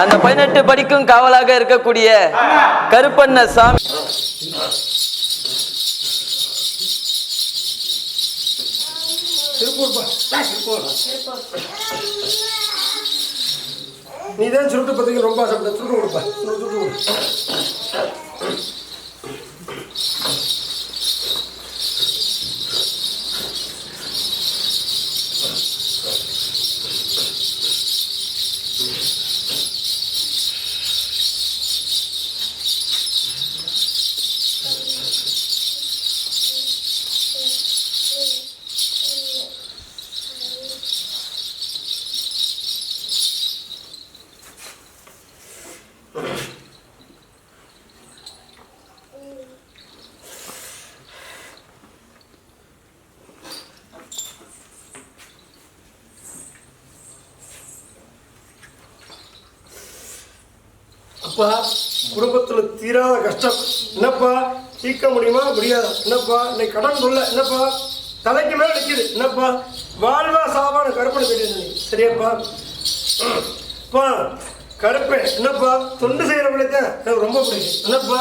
அந்த பதினெட்டு படிக்கும் காவலாக இருக்கக்கூடிய கருப்பண்ண சாமி. நீ தான் சுருட்டு பத்திரிக்கை ரொம்ப ஆசைப்பட்ட சுருட்டு கொடுப்பா. சுருட்டு கொடு. அப்பா குடும்பத்தில் தீராத கஷ்டம். என்னப்பா தீர்க்க முடியுமா? முடியாது. என்னப்பா இன்னைக்கு கடன் சொல்ல. என்னப்பா? தலைக்கு மேலே நிற்கிது என்னப்பா? வாழ்வா சாவான கருப்பனை தெரியுது சரியாப்பா. அப்பா கருப்பேன் என்னப்பா? தொண்டு செய்கிற தான் எனக்கு ரொம்ப பிடிக்கும். என்னப்பா?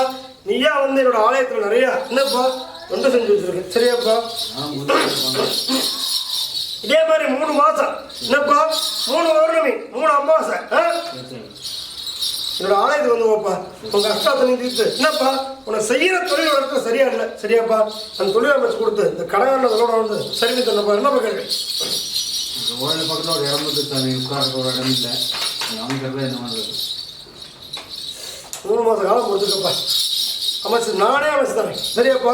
நீயா வந்து என்னோட ஆலயத்தில் நிறையா என்னப்பா? தொண்டு செஞ்சு வச்சிருக்கேன் சரியாப்பா. இதே மாதிரி மூணு மாசம். என்னப்பா? மூணு பௌர்ணமி மூணு அமாவாசை ஆ? என்னோட ஆலயத்துக்கு வந்து உங்க கஷ்டத்தை நீ தீர்த்து என்னப்பா? உன்னை செய்யற தொழில் வளர்க்க சரியா இல்லை? சரியாப்பா. அந்த தொழில் அமைச்சு கொடுத்து இந்த கடகாண்டதோட வந்து சரி தந்தப்பா. கேள்வி? இந்த கோயில் பக்கத்தில் ஒரு இடம் இருக்கு சாமி. உட்கார்க்க ஒரு இடம் இல்லை. அமைக்கிறது என்ன பண்ணுறது மூணு மாச காலம் கொடுத்துக்கப்பா அமைச்சு நானே அமைச்சு தரேன். சரியாப்பா?